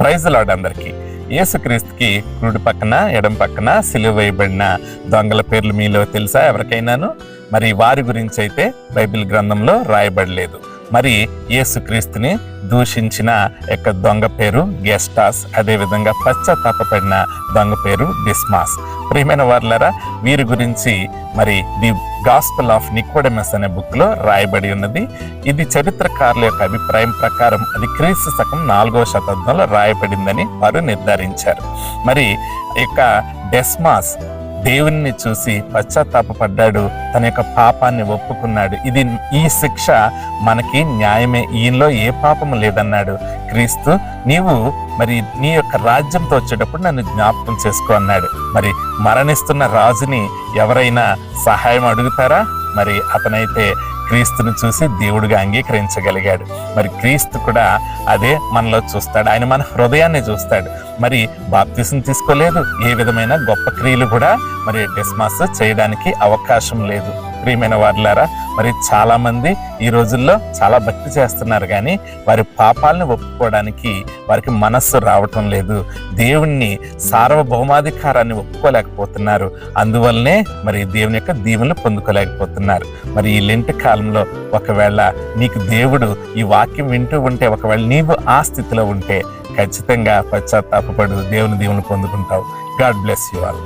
Praise lord అందరికి. యేసుక్రీస్తుకి కుడి పక్కన ఎడం పక్కన సిలువ వేయబడిన దొంగల పేర్లు మీలో తెలుసా ఎవరికైనాను? మరి వారి గురించి అయితే బైబిల్ గ్రంథంలో రాయబడలేదు. మరి యేసుక్రీస్తుని దూషించిన యొక్క దొంగ పేరు గెస్టాస్ అదేవిధంగా పశ్చాత్తాపడిన దొంగ పేరు డిస్మాస్. ప్రియమైన వారులరా వీరి గురించి మరి ది గాస్పల్ ఆఫ్ నికోడమస్ అనే బుక్లో రాయబడి ఉన్నది. ఇది చరిత్రకారుల యొక్క అభిప్రాయం ప్రకారం అది క్రీస్తు శకం నాలుగవ శతాబ్దంలో రాయబడిందని వారు నిర్ధారించారు. మరి ఇక డెస్మాస్ దేవుణ్ణి చూసి పశ్చాత్తాపడ్డాడు తన యొక్క పాపాన్ని ఒప్పుకున్నాడు. ఇది ఈ శిక్ష మనకి న్యాయమే. ఈయనలో ఏ పాపము లేదన్నాడు. క్రీస్తు నీవు మరి నీ యొక్క రాజ్యంతో వచ్చేటప్పుడు నన్ను జ్ఞాపకం చేసుకో అన్నాడు. మరి మరణిస్తున్న రాజుని ఎవరైనా సహాయం అడుగుతారా? మరి అతనైతే క్రీస్తుని చూసి దేవుడిగా అంగీకరించగలిగాడు. మరి క్రీస్తు కూడా అదే మనలో చూస్తాడు. ఆయన మన హృదయాన్ని చూస్తాడు. మరి బాప్తిసం తీసుకోలేదు. ఏ విధమైన గొప్ప క్రియలు కూడా మరి డిస్మాస్ చేయడానికి అవకాశం లేదు. ప్రియమైన వారులారా మరి చాలామంది ఈ రోజుల్లో చాలా భక్తి చేస్తున్నారు కానీ వారి పాపాలను ఒప్పుకోవడానికి వారికి మనస్సు రావటం లేదు. దేవుణ్ణి సార్వభౌమాధికారాన్ని ఒప్పుకోలేకపోతున్నారు. అందువల్లనే మరి దేవుని యొక్క దీవెనలు పొందుకోలేకపోతున్నారు. మరి ఈ లెంటి కాలంలో ఒకవేళ నీకు దేవుడు ఈ వాక్యం వింటూ ఉంటే ఒకవేళ నీవు ఆ స్థితిలో ఉంటే ఖచ్చితంగా పశ్చాత్తాపడు దేవుని దీవెనలు పొందుకుంటావు. God bless you all.